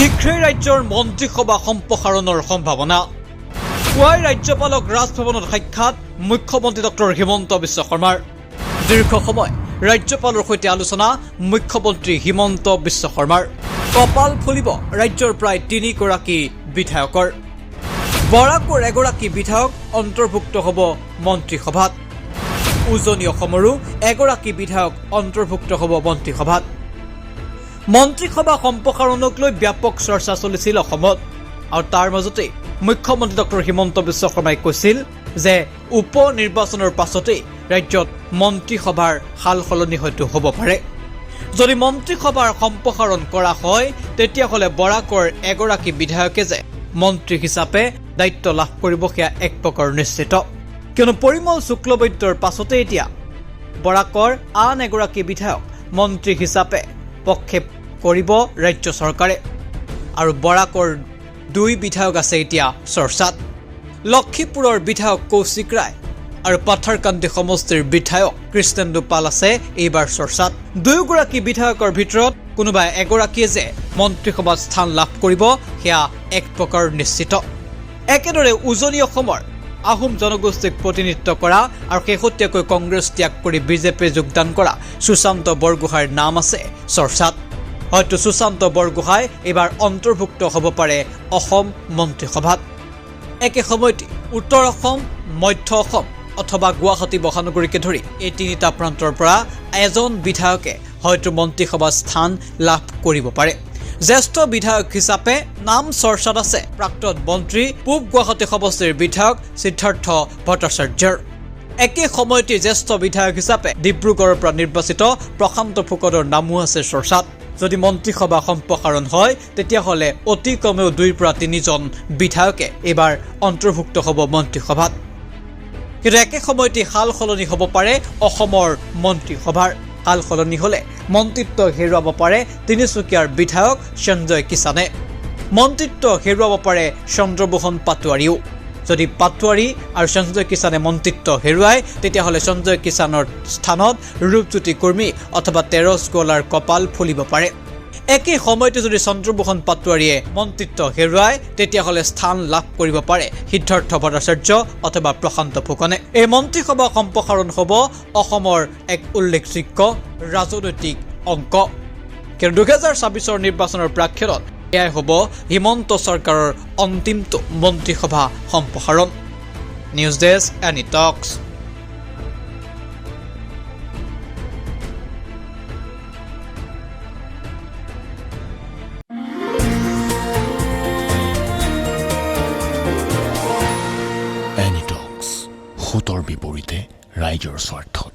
শীঘ্ৰেই ৰাজ্যৰ মন্ত্ৰীসভা সম্প্ৰসাৰণৰ সম্ভাৱনা। পুৱাই ৰাজ্যপালক ৰাজভৱনত সাক্ষাৎ মুখ্যমন্ত্ৰী ডক্টৰ হিমন্ত বিশ্ব শৰ্মাৰ। দীৰ্ঘ সময় ৰাজ্যপালৰ সৈতে আলোচনা মুখ্যমন্ত্ৰী হিমন্ত বিশ্ব শৰ্মাৰ। কপাল ফুলিব ৰাজ্যৰ প্ৰায় তিনিগৰাকী বিধায়কৰ। বৰাকৰ এগৰাকী বিধায়ক অন্তৰ্ভুক্ত হ'ব মন্ত্ৰীসভাত। উজনি অসমৰো এগৰাকী বিধায়ক অন্তৰ্ভুক্ত হ'ব মন্ত্ৰীসভাত। মন্ত্ৰীসভা সম্প্ৰসাৰণক লৈ ব্যাপক চৰ্চা চলিছিল অসমত। আৰু তাৰ মাজতে মুখ্যমন্ত্ৰী ডক্টৰ হিমন্ত বিশ্ব শৰ্মাই কৈছিল যে উপ নিৰ্বাচনৰ পাছতেই ৰাজ্যত মন্ত্ৰীসভাৰ সাল সলনি হয়তো হ'ব পাৰে। যদি মন্ত্ৰীসভাৰ সম্প্ৰসাৰণ কৰা হয় তেতিয়াহ'লে বৰাকৰ এগৰাকী বিধায়কে যে মন্ত্ৰী হিচাপে দায়িত্ব লাভ কৰিব সেয়া এক প্ৰকাৰ নিশ্চিত। কিয়নো পৰিমল শুক্লবৈদ্যৰ পাছতে এতিয়া বৰাকৰ আন এগৰাকী বিধায়ক মন্ত্ৰী হিচাপে প্ৰক্ষেপ কৰিব ৰাজ্য চৰকাৰে। আৰু বৰাকৰ দুই বিধায়ক আছে এতিয়া চৰ্চাত। লক্ষীপুৰৰ বিধায়ক কৌশিক ৰায় আৰু পাথাৰকান্দি সমষ্টিৰ বিধায়ক কৃষ্ণেন্দু পাল আছে এইবাৰ চৰ্চাত। দুয়োগৰাকী বিধায়কৰ ভিতৰত কোনোবা এগৰাকীয়ে যে মন্ত্ৰীসভাত স্থান লাভ কৰিব, সেয়া এক প্ৰকাৰ নিশ্চিত। একেদৰে উজনি অসমৰ আহোম জনগোষ্ঠীক প্ৰতিনিধিত্ব কৰা আৰু শেহতীয়াকৈ কংগ্ৰেছ ত্যাগ কৰি বিজেপি যোগদান কৰা সুশান্ত বৰগোহাঁইৰ নাম আছে চৰ্চাত। হয়তো সুশান্ত বৰগোহাঁই এইবাৰ অন্তৰ্ভুক্ত হ'ব পাৰে অসম মন্ত্ৰীসভাত। একে সময়তে উত্তৰ অসম, মধ্য অসম অথবা গুৱাহাটী, মহানগৰীকে ধৰি এই তিনিটা প্ৰান্তৰ পৰা এজন বিধায়কে হয়তো মন্ত্ৰীসভাত স্থান লাভ কৰিব পাৰে। জ্যেষ্ঠ বিধায়ক হিচাপে নাম চৰ্চাত আছে প্ৰাক্তন মন্ত্ৰী, পূব গুৱাহাটী সমষ্টিৰ বিধায়ক সিদ্ধাৰ্থ ভট্টাচাৰ্যৰ। একে সময়তে জ্যেষ্ঠ বিধায়ক হিচাপে ডিব্ৰুগড়ৰ পৰা নিৰ্বাচিত প্ৰশান্ত ফুকনৰ নামো আছে চৰ্চাত। যদি মন্ত্ৰীসভা সম্প্ৰসাৰণ হয়, তেতিয়াহ'লে অতি কমেও দুইৰ পৰা তিনিজন বিধায়কে এইবাৰ অন্তৰ্ভুক্ত হ'ব মন্ত্ৰীসভাত। কিন্তু একে সময়তে সাল সলনি হ'ব পাৰে অসমৰ মন্ত্ৰীসভাৰ। সাল সলনি হ'লে মন্ত্ৰিত্ব হেৰুৱাব পাৰে তিনিচুকীয়াৰ বিধায়ক সঞ্জয় কিষাণে। মন্ত্ৰিত্ব হেৰুৱাব পাৰে চন্দ্ৰমোহন পাটোৱাৰীও। যদি পাটোৱাৰী আৰু সঞ্জয় কিষাণে মন্ত্ৰিত্ব হেৰুৱায়, তেতিয়াহ'লে সঞ্জয় কিষাণৰ স্থানত ৰূপজ্যোতি কুৰ্মী অথবা তেৰছ গোৱালাৰ কপাল ফুলিব পাৰে। একে সময়তে যদি চন্দ্ৰমোহন পাটোৱাৰীয়ে মন্ত্ৰিত্ব হেৰুৱায়, তেতিয়াহ'লে স্থান লাভ কৰিব পাৰে, সিদ্ধাৰ্থ ভট্টাচাৰ্য অথবা প্ৰশান্ত ফুকনে। এই মন্ত্ৰীসভা সম্প্ৰসাৰণ হ'ব অসমৰ এক উল্লেখযোগ্য ৰাজনৈতিক অঙ্ক। কিন্তু দুহেজাৰ ছাব্বিছৰ নিৰ্বাচনৰ প্ৰাক্ষণত এয়াই হ'ব হিমন্ত চৰকাৰৰ অন্তিমটো মন্ত্ৰীসভা সম্প্ৰসাৰণ। News desk any talks. সোঁতৰ বিপৰীতে ৰাইজৰ স্বাৰ্থ